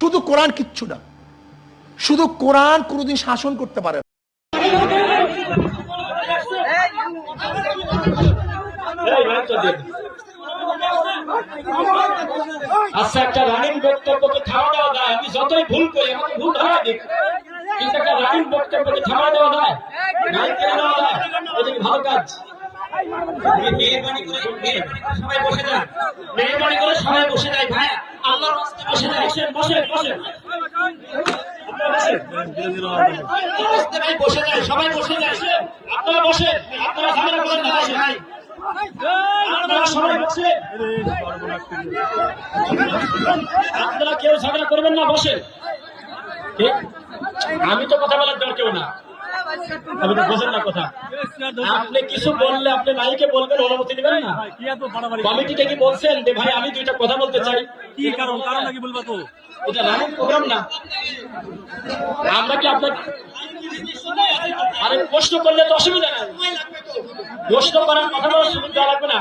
শুধু কোরআন কিচ্ছু না। শুধু কোরআন কোনোদিন শাসন করতে পারে আচ্ছা একটা রানিং বক্তব্যকে থামা দেওয়া যায়। আমি যতই ভুল করি, আমাকে ভুল ধরা কিন্তু একটা রানিং বক্তব্যকে থামা দেওয়া যায়। কেড়ে দেওয়া যায়। ভালো কাজ। করে সবাই বসে মেহরবানি করে সবাই বসে যায়, ভাই। বসে যায় বসে সবাই বসে যায় আপনারা বসেন আপনারা ঝামেলা করেন না বসে ভাই আপনারা আপনারা কেউ ঝগড়া করবেন না বসে ঠিক? আমি তো কথা বলার দরকার না। তো বোঝেন না কথা। আপনি কিছু বললে আপনি নাইকে বলবেন অনুমতি দিবেন না। কি এত কমিটিকে কি বলছেন যে ভাই আমি দুইটা কথা বলতে চাই কি কারণ? কারণ নাকি বলবা তো? এটা রানিং প্রোগ্রাম না। আমরা কি আপনার আরে প্রশ্ন করলে তো অসুবিধা নাই। প্রশ্ন করার কথা বলার সুবিধা লাগবে না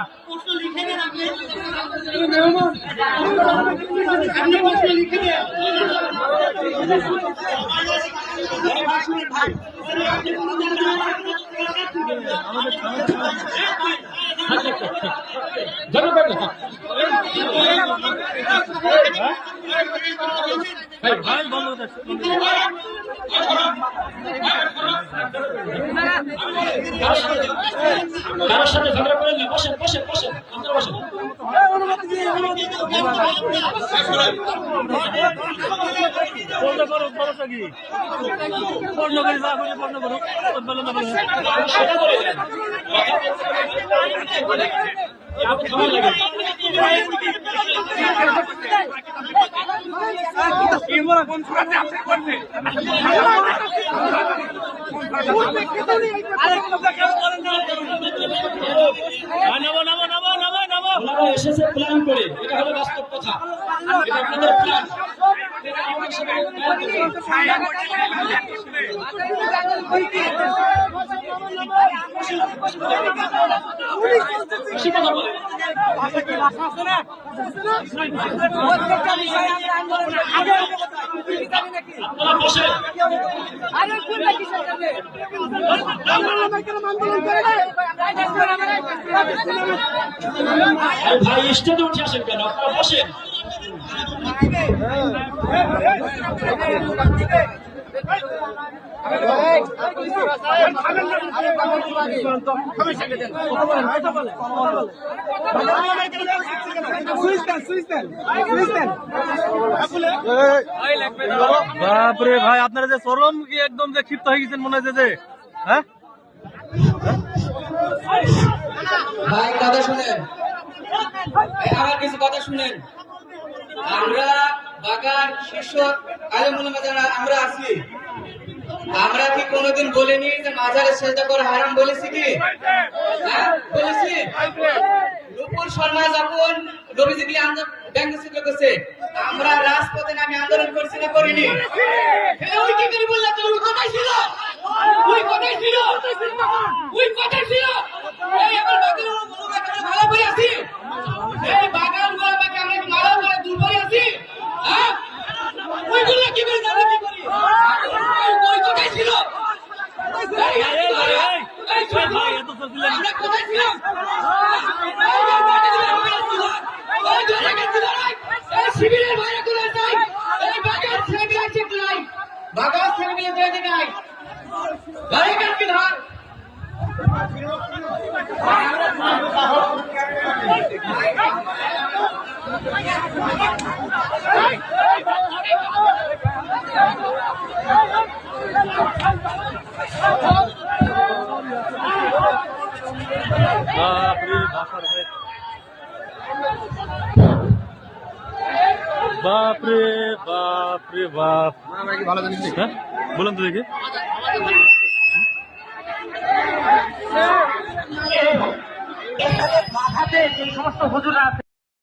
ভাই, ভাই বন্ধ করতে কারোর সাথে ঝগড়া করেন না বসেন বসেন বসেন আপনারা বসেন বন্ধ করো সমস্যা কি বন্ধ করে যা করে বন্ধ করো বন্ধ না বলো আমি সেটা না। আপনি নামো নামো নামো নামো নামো। এসেছে প্ল্যান করে। এটা হলো বাস্তব কথা। এটা আপনাদের প্ল্যান। ভাই স্টেজে উঠে আসেন কেন? আপনারা বসেন। বাপরে ভাই, আপনারা যে চরম একদম যে ক্ষিপ্ত হয়ে গেছেন মনে হচ্ছে যে? হ্যাঁ? ভাই, কথা শুনেন। আমার কিছু কথা শুনেন। আমরা বাগান শীর্ষ আলমুলমা যারা আমরা আছি। আমরা কি কোনোদিন বলিনি যে মাজারে সেজা করা হারাম বলেছি কি? হ্যাঁ বলেছি। নুপুর শর্মা যখন নবীজিকে করছে? আমরা রাজপথে নামে আন্দোলন করছি না করিনি। হ্যাঁ, ওই কি করে বললাম তো ওই কথাই ছিল ওই কথাই ছিল ওই কথাই ছিল এই আমার বাগান ভালো করে আছি এই বাগানগুলো বাকি আমরা কি মারা করে দূর করে আছি হ্যাঁ ওইগুলো কি করে জানি কি করি ওই- ওই কথাই ছিল এই, এই, এই, এই, এই, এই, শোন, ভাই এত চলছিলেন আমরা কোথায় ছিলাম এই যে মাঠে ছিলাম, আমরা ছিলাম। ওই যে জায়গায় ছিলাম, এই শিবিরের বাইরে করে যাই। এই বাগান ছেলেমেয়ে আছে কি নাই? বাগান ছেলেমেয়ে তো এদিকে নাই। গাড়ি কার কি ধার? বাপরে ভাষার ভাই বাপরে বাপরে বাপ হ্যাঁ বলুন তো দেখি মাথাতে যে সমস্ত হুজুরা আছে